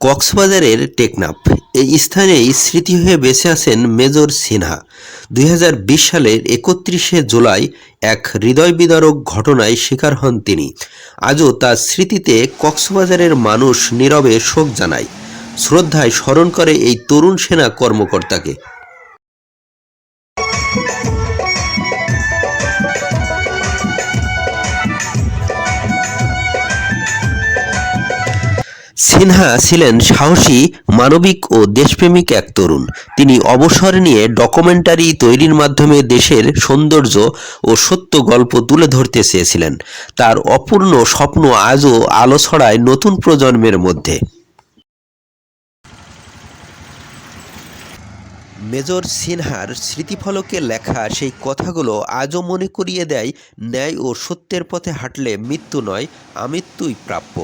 কক্সবাজারের টেকনাফ। এই স্থানেই স্মৃতি হয়ে বেঁচে আছেন মেজর সিনহা। দুই হাজার বিশ সালের একত্রিশে জুলাই এক হৃদয় বিদারক ঘটনায় শিকার হন তিনি। আজও তার স্মৃতিতে কক্সবাজারের মানুষ নীরবে শোক জানায়। শ্রদ্ধায় স্মরণ করে এই তরুণ সেনা কর্মকর্তাকে। সিনহা ছিলেন সাহসী, মানবিক ও দেশপ্রেমিক এক তরুণ। তিনি অবসর নিয়ে ডকুমেন্টারি তৈরির মাধ্যমে দেশের সৌন্দর্য ও সত্য গল্প তুলে ধরতে চেয়েছিলেন। তার অপূর্ণ স্বপ্ন আজও আলো ছড়ায় নতুন প্রজন্মের মধ্যে। মেজর সিনহার স্মৃতিফলকে লেখা সেই কথাগুলো আজও মনে করিয়ে দেয়, ন্যায় ও সত্যের পথে হাঁটলে মৃত্যু নয়, আমৃত্যুই প্রাপ্য।